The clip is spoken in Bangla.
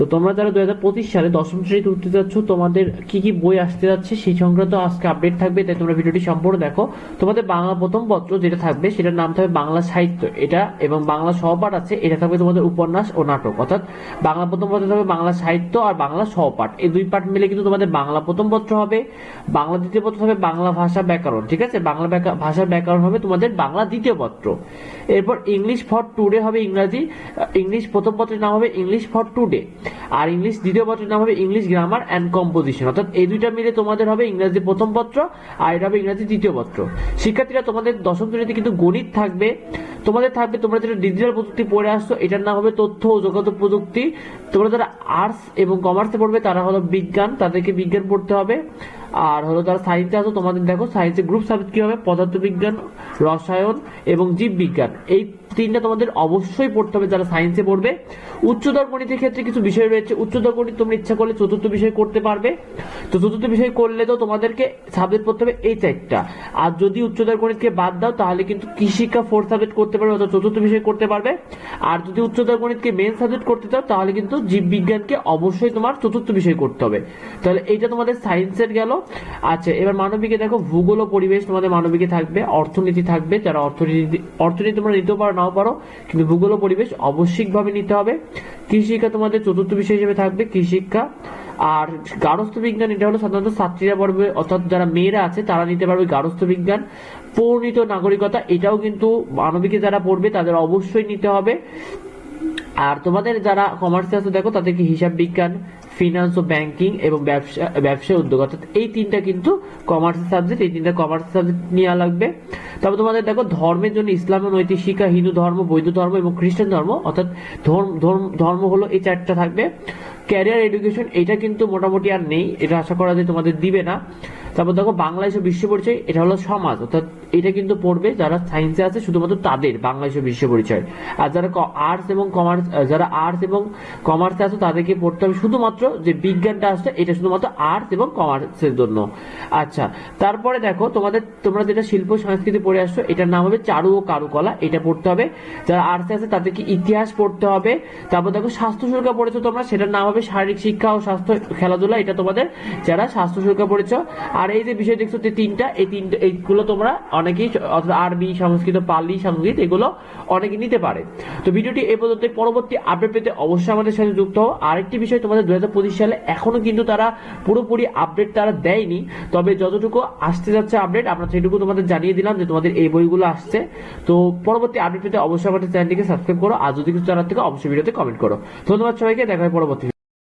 তো তোমরা যারা দুই হাজার পঁচিশ সালে দশম শ্রেণীতে উঠতে যাচ্ছ, তোমাদের কি কি বই আসতে যাচ্ছে সেই সংক্রান্ত আজকে আপডেট থাকবে, তাই তোমরা ভিডিওটি সম্পূর্ণ দেখো। তোমাদের বাংলা প্রথম পত্র যেটা থাকবে, সেটার নাম থাকবে বাংলা সাহিত্য। এটা এবং বাংলা সহপাঠ আছে, এটা থাকবে তোমাদের উপন্যাস ও নাটক। অর্থাৎ বাংলা প্রথম পত্র থাকবে বাংলা সাহিত্য আর বাংলা সহপাঠ। এই দুই পাঠ মিলে কিন্তু তোমাদের বাংলা প্রথম পত্র হবে, বাংলা দ্বিতীয় পত্র হবে বাংলা ভাষা ব্যাকরণ, ঠিক আছে? বাংলা ভাষার ব্যাকরণ হবে তোমাদের বাংলা দ্বিতীয় পত্র। এরপর ইংলিশ ফর টুডে হবে ইংরাজি ইংলিশ প্রথম পত্রের নাম হবে ইংলিশ ফর টুডে আর ইংলিশ দ্বিতীয় পত্রের নাম হবে ইংলিশ গ্রামার অ্যান্ড কম্পোজিশন অর্থাৎ এই দুইটা মিলে তোমাদের হবে ইংরাজি প্রথম পত্র, আর এটা হবে ইংরাজি দ্বিতীয় পত্র। শিক্ষার্থীরা, তোমাদের দশম শ্রেণীতে কিন্তু গণিত থাকবে। তোমাদের থাকবে, তোমরা যেটা ডিজিটাল প্রযুক্তি পড়ে আসছো, এটার নাম হবে তথ্য ও যোগাযোগ প্রযুক্তি। তোমরা যারা আর্টস এবং কমার্সে পড়বে, তারা হলো বিজ্ঞান, তাদেরকে বিজ্ঞান পড়তে হবে। আর হলো তারা সায়েন্সে আছো, তোমাদের দেখো সায়েন্সে গ্রুপ সাবজেক্ট কি হবে? পদার্থবিজ্ঞান, রসায়ন এবং জীববিজ্ঞান। এই তিনটা তোমাদের অবশ্যই পড়তে হবে যারা সায়েন্সে পড়বে। উচ্চতর গণিতের ক্ষেত্রে কিছু বিষয় রয়েছে। উচ্চতর গণিত তোমরা ইচ্ছা করলে চতুর্থ বিষয় করতে পারবে। তো চতুর্থ বিষয় করলে তো তোমাদেরকে সাবজেক্ট পড়তে হবে এই চারটা। আর যদি উচ্চতর গণিতকে বাদ দাও, তাহলে কিন্তু কৃষিকা ফোর্থ সাবজেক্ট করতে পারবে অর্থাৎ চতুর্থ বিষয় করতে পারবে। আর যদি উচ্চতর গণিতকে মেন সাবজেক্ট করতে চাও, তাহলে কিন্তু জীববিজ্ঞানকে অবশ্যই তোমার চতুর্থ বিষয় করতে হবে। তাহলে এইটা তোমাদের সায়েন্সের গেল। আচ্ছা এবার মানবিকে দেখো, ভূগোল ও পরিবেশ তোমাদের মানবিকে থাকবে, অর্থনীতি থাকবে। যারা অর্থনীতি অর্থনীতি তোমরা নিতেও পারো নাও পারো। কিন্তু ভূগোল পরিবেশ আবশ্যিকভাবে নিতে হবে। কৃষি শিক্ষা তোমাদের চতুর্থ বিষয় হিসেবে থাকবে কৃষিশিক্ষা। আর গার্হস্থ্য বিজ্ঞান, এটা হলো সাধারণত ছাত্রীরা পড়বে, অর্থাৎ যারা মেয়েরা আছে, তারা নিতে পারবে গার্হস্থ্য বিজ্ঞান। পরিণত নাগরিকতা, এটাও কিন্তু মানবিকে যারা পড়বে, তাদের অবশ্যই নিতে হবে। আর তোমাদের যারা কমার্সে আছে, দেখো তাদেরকে হিসাব বিজ্ঞান ফিনান্স ও ব্যাংকিং এবং ব্যবসা ব্যবসা উদ্যোগ। অর্থাৎ এই তিনটা কিন্তু কমার্সের সাবজেক্ট এই তিনটা কমার্সের সাবজেক্ট নেওয়া লাগবে। তারপর তোমাদের দেখো, ধর্মের জন্য ইসলাম নৈতিক শিক্ষা, হিন্দু ধর্ম, বৌদ্ধ ধর্ম এবং খ্রিস্টান ধর্ম, অর্থাৎ ধর্ম ধর্ম ধর্ম হলো এই চারটা থাকবে। ক্যারিয়ার এডুকেশন এটা কিন্তু মোটামুটি আর নেই, এটা আশা করা যায় তোমাদের দিবে না। তারপর দেখো বাংলাদেশ ও বিশ্ব পরিচয়, এটা হলো সমাজ। অর্থাৎ এটা কিন্তু পড়বে যারা সায়েন্সে আছে, শুধুমাত্র তাদের বাংলাদেশ ও বিশ্ব পরিচয়। আর যারা আর্টস এবং কমার্স যারা আর্টস এবং কমার্সে আছে, তাদেরকে পড়তে হবে শুধুমাত্র যে বিজ্ঞানটা আসছে, এটা শুধুমাত্র আর্টস এবং কমার্সের জন্য। আচ্ছা তারপরে দেখো, তোমাদের, তোমরা যেটা শিল্প সংস্কৃতি পড়ে আসছো, এটার নাম হবে চারু ও কারুকলা, এটা পড়তে হবে। যারা আর্টসে আছে, তাদেরকে ইতিহাস পড়তে হবে। তারপর দেখো, স্বাস্থ্য সুরক্ষা পড়েছো তোমরা, সেটার নাম হবে শারীরিক শিক্ষা ও স্বাস্থ্য খেলাধুলা, এটা তোমাদের, যারা স্বাস্থ্য সুরক্ষা পড়েছো আর এই যে বিষয় দেখছ, যে তিনটা, এই তিনটা, এইগুলো তোমরা অনেকেই অর্থাৎ আরবি, সংস্কৃত পালি সংস্কৃত এগুলো অনেকে নিতে পারে। তো ভিডিওটি এ পর্যন্ত, পরবর্তী আপডেট পেতে অবশ্যই আমাদের সাথে যুক্ত হও। আরেকটি বিষয় তোমাদের দুই হাজার পঁচিশ সালে এখনও কিন্তু তারা পুরোপুরি আপডেট তারা দেয়নি। তবে যতটুকু আসতে যাচ্ছে আপডেট আমরা সেটুকু তোমাদের জানিয়ে দিলাম যে তোমাদের এই বইগুলো আসছে। তো পরবর্তী আপডেট পেতে অবশ্যই আমাদের চ্যানেলটিকে সাবস্ক্রাইব করো। আর যদি কিছু জানার থেকে, অবশ্যই ভিডিওতে কমেন্ট করো। ধন্যবাদ সবাইকে, দেখা হয় পরবর্তী